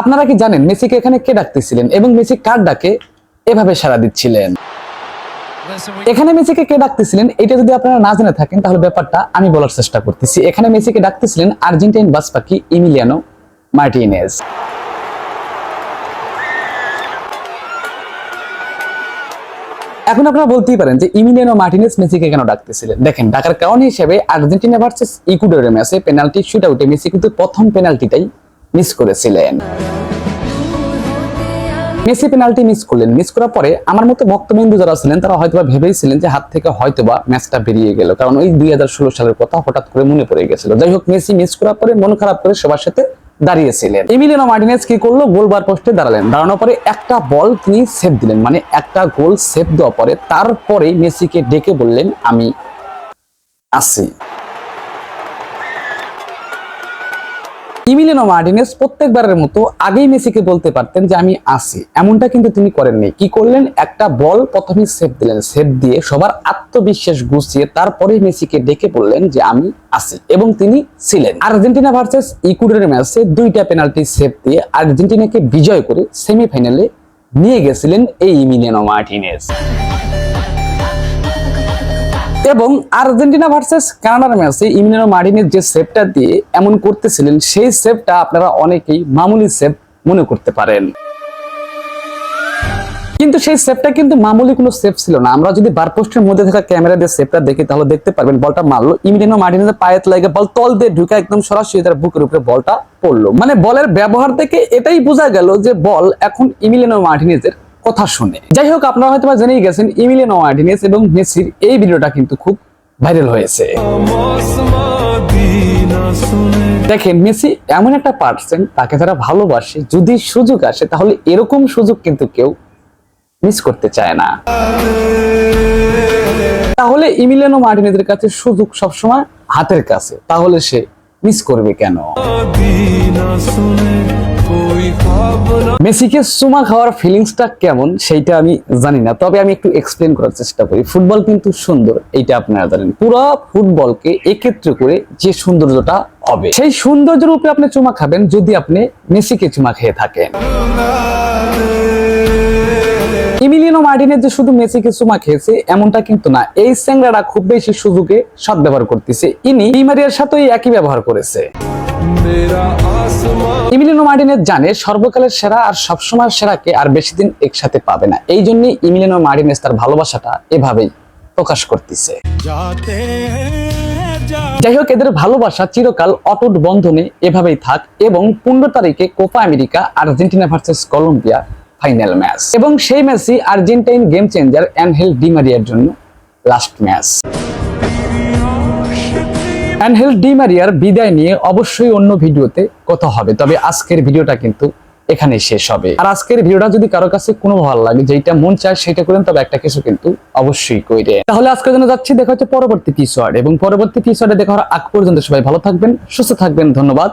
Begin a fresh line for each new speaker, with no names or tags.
আপনারা কি জানেন মেসিকে এখানে কে ডাকতেছিলেন? এবং মেসি কার ডাকে এভাবে সাড়া দিচ্ছিলেন? এখানে মেসিকে কে ডাকতেছিলেন? এটা যদি আপনারা না জেনে থাকেন, তাহলে ব্যাপারটা আমি বলার চেষ্টা করতেছি। এখানে মেসিকে ডাকতেছিলেন আর্জেন্টাইন বাস পাখি ইমিলিয়ানো মার্টিনেজ। এখন আপনারা বলতেই পারেন যে ইমিলিয়ানো মার্টিনেজ মেসিকে কেন ডাকতেছিলেন? দেখেন ডাকার কারণ হিসেবে আর্জেন্টিনা ভার্সেস ইকুয়েডরের ম্যাচে পেনাল্টি শুট আউটে মেসি কিন্তু প্রথম পেনাল্টিটাই মিস করেছিলেন। মেসি পেনাল্টি মিস করলেন। মিস করার পরে আমার মতো ভক্তবিন্দু যারা ছিলেন, তারা হয়তোবা ভেবেছিলেন যে হাত থেকে হয়তোবা ম্যাচটা বেরিয়ে গেল। কারণ ওই দুই সালের কথা হঠাৎ করে মনে পড়ে গেছিল। যাই হোক, মেসি মিস করার পরে মন খারাপ করে সবার সাথে দাঁড়িয়েছিলেন। এমিলিয়ানো মার্টিনেজ কি করল? গোল বার পোস্টে দাঁড়ালেন। দাঁড়ানোর পরে একটা বল তিনি সেভ দিলেন। মানে একটা গোল সেভ দেওয়ার পরে তারপরে মেসিকে ডেকে বললেন, আমি আসি ইমিলিয়ানো মার্টিনেস প্রত্যেকবারের মতো আগেই মেসিকে বলতে পারতেন যে আমি আসি এমনটা কিন্তু তিনি করেননি কি করলেন? একটা বল প্রথমে সেভ দিলেন। সেভ দিয়ে সবার আত্মবিশ্বাস গুছিয়ে তারপরে মেসিকে ডেকে বললেন যে আমি আসি এবং তিনি ছিলেন। আর্জেন্টিনা ভার্সেস ইকুয়েডরের ম্যাচে দুইটা পেনাল্টি সেভ দিয়ে আর্জেন্টিনাকে বিজয় করে সেমিফাইনালে নিয়ে গেছিলেন এই ইমিলিয়ানো মার্টিনেস। এবং আর্জেন্টিনা ভার্সেস কানাডার ম্যাচে ইমিলিয়ানো মার্টিনেজ যে সেভটা দিয়ে এমন করতেছিলেন, সেই সেভটা আপনারা অনেকেই মামুলি সেভ মনে করতে পারেন। কিন্তু সেই সেভটা কিন্তু মামুলি কোনো সেভ ছিল না। আমরা যদি বারপোস্টের মধ্যে থাকা ক্যামেরা দিয়ে সেভটা দেখি, তাহলে দেখতে পারবেন বলটা মারলো। ইমিলিয়ানো মার্টিনেজের পায়েত লাগে বল তল দিয়ে ঢুকে একদম সরাসরি তার বুকের উপরে বলটা পড়ল। মানে বলের ব্যবহার থেকে এটাই বোঝা গেল যে বল এখন ইমিলিয়ানো মার্টিনেজের কথা শুনে। যাই হোক আপনারা হয়তো জেনেই গেছেন, ইমিলিয়ানো মার্টিনেজ এবং মেসির এই ভিডিওটা কিন্তু খুব ভাইরাল হয়েছে। দেখেন, মেসি এমন একটা পার্সন তাকে যারা ভালোবাসে, যদি সুযোগ আসে, তাহলে এরকম সুযোগ কিন্তু কেউ মিস করতে চায় না। তাহলে ইমিলিয়ানো মার্টিনেজের কাছে সুযোগ সবসময় হাতের কাছে, তাহলে সে মিস করবে কেন? মেসিকে সুমা খাওয়ার ফিলিংসটা কেমন সেইটা আমি জানি না তবে আমি একটু এক্সপ্লেন করার চেষ্টা করি। ফুটবল কিন্তু সুন্দর এইটা আপনারা জানেন। পুরো ফুটবলকে একত্র করে যে সৌন্দর্যটা হবে সেই সৌন্দর্যের উপরে আপনি চুমা খাবেন যদি আপনি মেসিকে চুমা খেয়ে থাকেন। ইমিলিয়ানো মার্টিনেজ যে শুধু মেসিকে চুমা খেয়েছে এমনটা কিন্তু না। এই স্যাংরাটা খুব বেশি সুযোগে সদ্ব্যবহার করতেছে। ইনি ডিমারিয়ার সাথে একই ব্যবহার করেছে। ইমিলিয়ানো মার্টিনেজ জানে সর্বকালের সেরা আর সবসময় সেরাকে আর বেশি দিন একসাথে পাবে না। এই ইমিলিয়ানো মার্টিনেজ তার ভালোবাসাটা এভাবেই প্রকাশ করতেছে। যাই হোক এদের ভালোবাসা চিরকাল অটুট বন্ধনে এভাবেই থাক এবং পনেরো তারিখে Copa America Argentina versus Colombia final match. এবং সেই ম্যাচই আর্জেন্টাইন গেম চেঞ্জার অ্যানহেল ডিমারিয়ার জন্য লাস্ট ম্যাচ। অ্যানহেল ডিমারিয়ার বিদায় নিয়ে অবশ্যই অন্য ভিডিওতে কথা হবে। তবে আজকের ভিডিওটা কিন্তু এখানে শেষ হবে। আর আজকের ভিডিওটা যদি কারও কাছে কোনো ভালো লাগে যেটা মন চায় সেটা করেন, তবে একটা কিছু কিন্তু অবশ্যই কইরে তাহলে আজকের জন্য যাচ্ছি, দেখা হচ্ছে পরবর্তী কিছু এবং পরবর্তী পিসোয়ার্ডে দেখা হওয়ার আগ পর্যন্ত সবাই ভালো থাকবেন, সুস্থ থাকবেন, ধন্যবাদ।